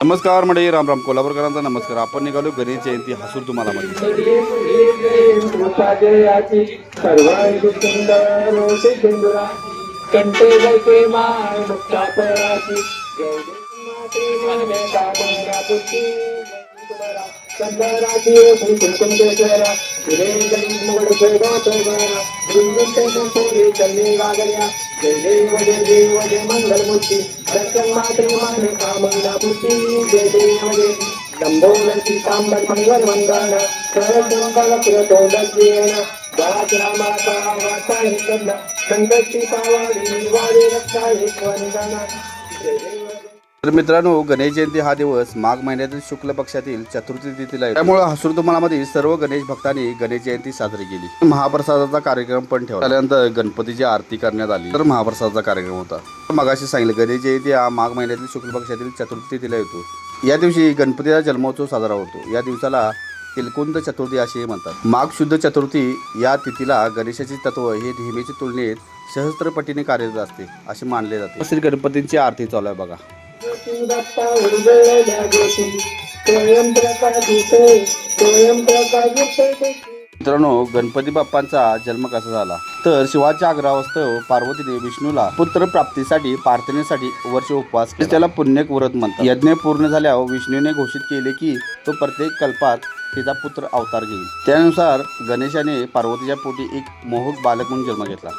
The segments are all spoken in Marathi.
नमस्कार म्हणजे राम राम. कोल्हापूरकरांचा नमस्कार. आपण निघालो गणेश जयंती हसूर तुम्हाला मध्ये. जयाची मात्र मात्र कामना पुष्टी जय मुगड फेडा तोगरा मंगल मंगल मंगल सरसंकल कृतोदत्तेन दास रामाचा वाचा पावाडी वाडी रक्षा हे वंदना जय देव तर मित्रांनो गणेश जयंती हा दिवस माघ महिन्यातील शुक्ल पक्षातील चतुर्थी तिथीला आहे त्यामुळे हसूर तुम्हाला सर्व गणेश भक्तांनी गणेश जयंती साजरी केली. महाप्रसादाचा कार्यक्रम पण ठेवला. त्यानंतर गणपतीची आरती करण्यात आली. तर महाप्रसादाचा कार्यक्रम होता. मगाशी सांगितलं गणेश जयंती हा माघ महिन्यातील शुक्ल पक्षातील चतुर्थी तिथीला येतो. या दिवशी गणपतीचा जन्मोत्सव साजरा होतो. या दिवसाला तिलकुंद चतुर्थी असेही म्हणतात. माघ शुद्ध चतुर्थी या तिथीला गणेशाचे तत्व हे नेहमीच्या तुलनेत सहस्त्रपटीने कार्यरत असते असे मानले जाते. श्री गणपतींची आरती चालू आहे बघा. बाप्पा उजळल्या स्वयं प्रकाशिते स्वयं प्रकाशिते मित्रांनो गणपती बाप्पांचा जन्म कसा झाला? तर शिवाच्या आग्रहास्तव पार्वतीने विष्णूला पुत्र प्राप्तीसाठी प्रार्थनेसाठी वर्ष उपवास केला. त्याला पुण्यक व्रत म्हणतात. यज्ञ पूर्ण झाल्यावर विष्णूने घोषित केले की तो प्रत्येक कल्पात तिचा पुत्र अवतार घेईल. त्यानुसार गणेशाने पार्वतीच्या पोटी एक मोहक बालक म्हणून जन्म घेतला.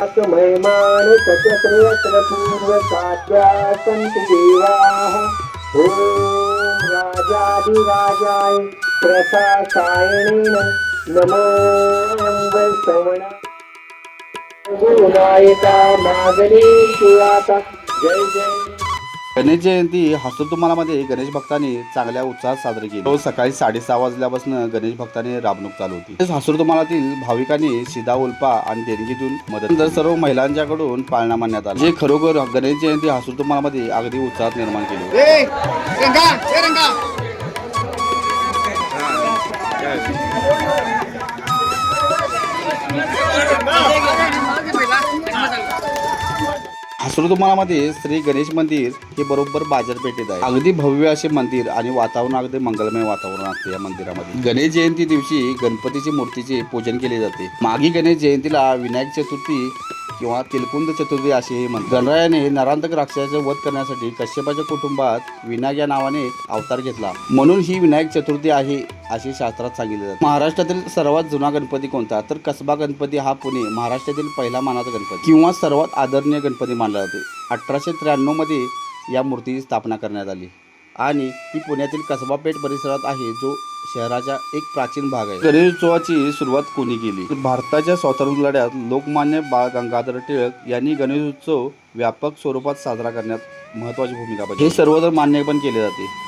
महिमान सत्यत्र सन्ति देवाः। ॐ राजाधिराजाय नमो वैष्णवणा गुणायता मागणी शिवाता जय जय। गणेश जयंती मध्ये गणेश भक्तांनी चांगल्या उत्साहात साजरी केली. रोज सकाळी साडेसहा वाजल्यापासून गणेश भक्तांनी राबणूक चालू होती. तसेच हसूर तुम्हालातील भाविकांनी शिदा उल्पा आणि देणगीतून मदत तर सर्व महिलांच्याकडून पाळणा मानण्यात आला. जे खरोखर गणेश जयंती हसूर तुम्हाला अगदी उत्साहात निर्माण केली हसरू मध्ये श्री गणेश मंदिर हे बरोबर बाजारपेठेत आहे. अगदी भव्य असे मंदिर आणि वातावरण अगदी मंगलमय वातावरण असते या मंदिरामध्ये. गणेश जयंती दिवशी गणपतीची मूर्तीचे पूजन केले जाते. मागी गणेश जयंतीला विनायक चतुर्थी किंवा तिलकुंद चतुर्थी अशी म्हणतात. गणरायाने नरांतक राक्षसाचे वध करण्यासाठी कश्यपाच्या कुटुंबात विनायक या नावाने अवतार घेतला. म्हणून ही विनायक चतुर्थी आहे असे शास्त्रात सांगितले जाते. महाराष्ट्रातील सर्वात जुना गणपती कोणता? तर कसबा गणपती हा पुणे महाराष्ट्रातील पहिला मानाचा गणपती किंवा सर्वात आदरणीय गणपती मानला जाते. अठराशे त्र्याण्णवमध्ये या मूर्तीची स्थापना करण्यात आली. आणि ही पुण्यातील कसबा पेठ परिसरात आहे जो शहराचा एक प्राचीन भाग आहे. गणेशोत्सवाची सुरुवात कोणी केली? भारताच्या स्वातंत्र्य लढ्यात लोकमान्य बाळ गंगाधर टिळक यांनी गणेशोत्सव व्यापक स्वरूपात साजरा करण्यात महत्वाची भूमिका बजावली. हे सर्वत्र मान्य पण केले जाते.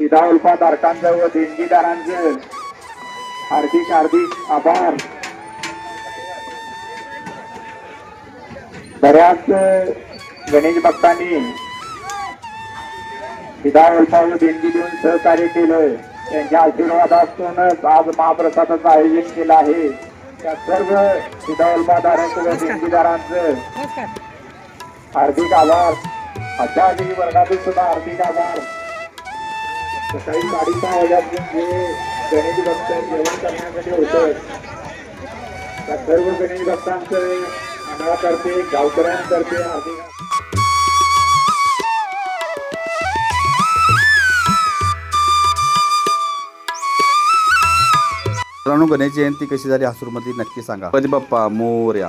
विधा उल्फा धारकांचं व देणगीदारांचं हार्दिक हार्दिक आभार. बऱ्याच गणेश भक्तांनी विधा उल्फा व देणगी देऊन सहकार्य केलं त्यांच्या आशीर्वादातूनच आज महाप्रसादाचं आयोजन केलं आहे. त्या सर्व विधा उल्फाधारक व देणगीदारांचं हार्दिक आभार. अशा वर्गातून सुद्धा हार्दिक आभार. सकाळी साडेसहा वाजल्यापासून जे गणेश भक्त जेवण करण्यासाठी होतं त्या सर्व गणेश भक्तांचं मंडळातर्फे गावकऱ्यांतर्फे मित्रांनो गणेश जयंती कशी झाली? हासूरमध्ये नक्की सांगा. बाप्पा मोर्या.